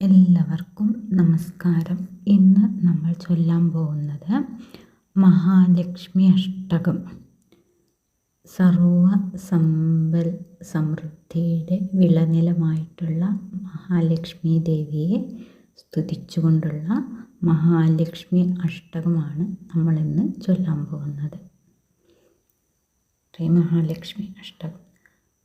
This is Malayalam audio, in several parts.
എല്ലാവർക്കും നമസ്കാരം. ഇന്ന് നമ്മൾ ചൊല്ലാൻ പോകുന്നത് മഹാലക്ഷ്മി അഷ്ടകം. സർവ സമ്പൽ സമൃദ്ധിയുടെ വിളനിലമായിട്ടുള്ള മഹാലക്ഷ്മി ദേവിയെ സ്തുതിച്ചുകൊണ്ടുള്ള മഹാലക്ഷ്മി അഷ്ടകമാണ് നമ്മളിന്ന് ചൊല്ലാൻ പോകുന്നത്. ശ്രീ മഹാലക്ഷ്മി അഷ്ടകം.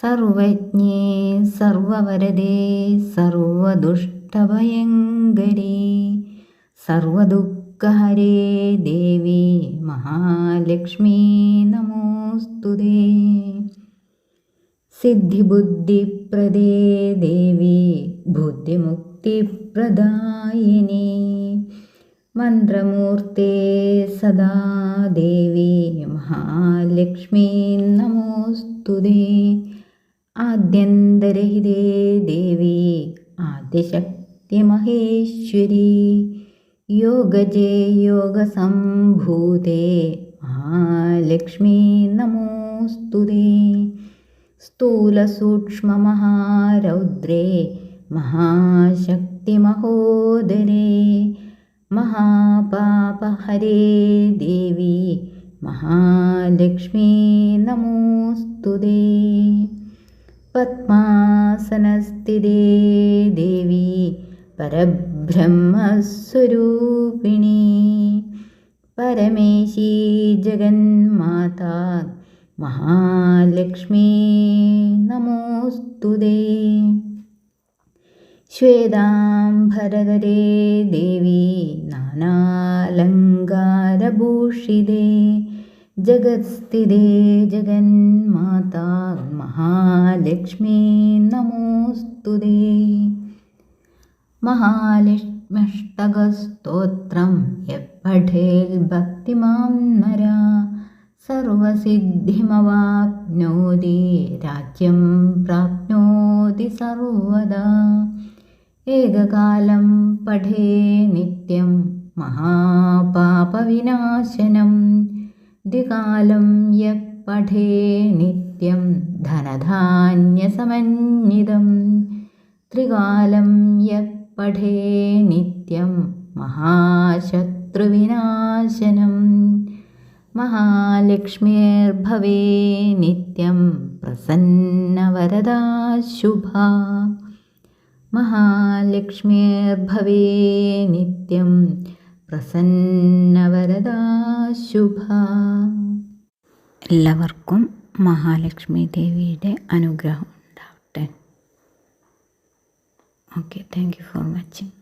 सर्वज्ञे सर्ववरदे सर्वदुष्टभयङ्करे सर्वदुःखहरे देवी महालक्ष्मी नमोऽस्तु दे। सिद्धिबुद्धिप्रदे देवी बुद्धिमुक्तिप्रदायिनी मन्त्रमूर्ते सदा देवी महालक्ष्मी नमो നമോസ്തുതേ ആദ്യന്തരഹിതേ ദേവി ആദ്യശക്തി മഹേശ്വരി യോഗജേ യോഗസംഭൂതേ മഹാലക്ഷ്മീ നമോസ്തുതേ സ്ഥൂലസൂക്ഷ്മമഹാരൗദ്രേ महाशक्तिमहोदरे महापापहरे देवी മഹാലക്ഷ്മി നമോസ്തുതേ പത്മാസനസ്ഥിതേ ദേവി പരബ്രഹ്മസ്വരൂപിണി. പരമേശി ജഗന്മാതാ മഹാലക്ഷ്മി നമോസ്തുതേ ശ്വേതാംഭരതരേ ദേവി നാനാലങ്കാരഭൂഷിതേ. ജഗത്സ്ഥിതേ ജഗന്മാതാ മഹാലക്ഷ്മീ നമോസ്തുതേ മഹാലക്ഷ്മഷ്ടകസ്തോത്രം യപ്പഠേൽ ഭക്തിമാം നര. സർവസിദ്ധിമവാപ്നോതി രാജ്യം പ്രാപ്നോതി സർവദാ. ഏകകാലം പഠേ നിത്യം മഹാപാപവിനാശനം. द्विकालं यः पठे नित्यं धनधान्यसमन्वितं त्रिकालं यः पठे नित्यं महाशत्रुविनाशनम् महालक्ष्मीर्भवे नित्यं प्रसन्नवरदा शुभा महालक्ष्मीर्भवे नित्यं प्रसन्नवरदा ശുഭ. എല്ലാവർക്കും മഹാലക്ഷ്മി ദേവിയുടെ അനുഗ്രഹം ഉണ്ടാവട്ടെ. Okay thank you for watching